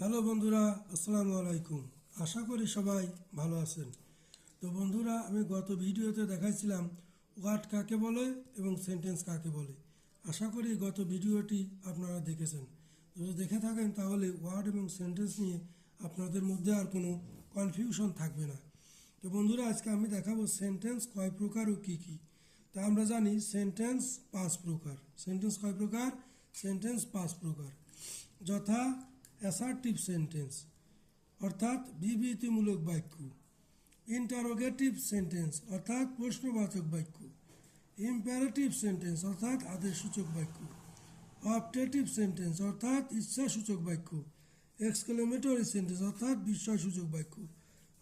Hello বন্ধুরা, আসসালামু আলাইকুম। আশা করি সবাই ভালো আছেন। তো বন্ধুরা, আমি গত ভিডিওতে দেখাইছিলাম ওয়ার্ড কাকে বলে এবং সেন্টেন্স কাকে বলে। আশা করি গত ভিডিওটি আপনারা দেখেছেন। যদি দেখে থাকেন, তাহলে ওয়ার্ড এবং সেন্টেন্স নিয়ে আপনাদের মধ্যে আর কোনো কনফিউশন থাকবে না। তো বন্ধুরা, আজকে আমি দেখাবো সেন্টেন্স কয় প্রকার ও কী কী। তা আমরা জানি সেন্টেন্স পাঁচ প্রকার। সেন্টেন্স কয় প্রকার? সেন্টেন্স পাঁচ প্রকার। যথা অ্যাসার্টিভ সেন্টেন্স অর্থাৎ বিবৃতিমূলক বাক্য ইন্টারোগেটিভ সেন্টেন্স অর্থাৎ প্রশ্নবাচক বাক্য ইম্পারেটিভ সেন্টেন্স অর্থাৎ আদেশসূচক বাক্য অপটেটিভ সেন্টেন্স অর্থাৎ ইচ্ছাসূচক বাক্য এক্সক্লেমেটরি সেন্টেন্স অর্থাৎ বিস্ময়সূচক বাক্য,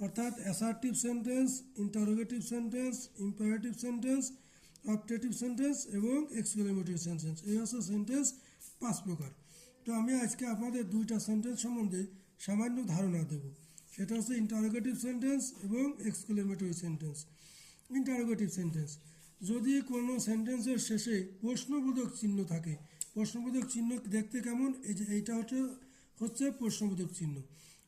অর্থাৎ assertive sentence interrogative sentence imperative sentence optative sentence এবং এক্সক্লেমেটরি সেন্টেন্স এই হচ্ছে সেন্টেন্স পাঁচ প্রকার। তো আমি আজকে আপনাদের দুইটা সেন্টেন্স সম্বন্ধে সামান্য ধারণা দেব। সেটা হচ্ছে ইন্টারোগেটিভ সেন্টেন্স এবং এক্সক্লেমেটরি সেন্টেন্স ইন্টারোগেটিভ সেন্টেন্স যদি কোনো সেন্টেন্সের শেষে প্রশ্নবোধক চিহ্ন থাকে, প্রশ্নবোধক চিহ্ন দেখতে কেমন? এই যে এইটা হচ্ছে হচ্ছে প্রশ্নবোধক চিহ্ন।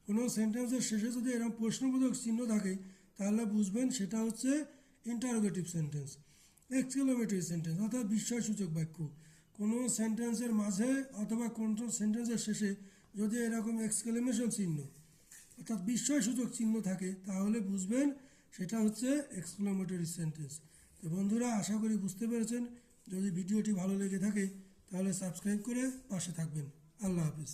কোনো সেন্টেন্সের শেষে যদি এরকম প্রশ্নবোধক চিহ্ন থাকে, তাহলে বুঝবেন সেটা হচ্ছে ইন্টারোগেটিভ সেন্টেন্স এক্সক্লেমেটরি সেন্টেন্স অর্থাৎ বিস্ময়সূচক বাক্য। কোনো সেন্টেন্সের মাঝে অথবা কোনো সেন্টেন্সের শেষে যদি এরকম এক্সক্লেমেশন চিহ্ন, অর্থাৎ বিস্ময়সূচক চিহ্ন থাকে, তাহলে বুঝবেন সেটা হচ্ছে এক্সক্লামেটরি সেন্টেন্স তো বন্ধুরা, আশা করি বুঝতে পেরেছেন। যদি ভিডিওটি ভালো লেগে থাকে, তাহলে সাবস্ক্রাইব করে পাশে থাকবেন। আল্লাহ হাফিজ।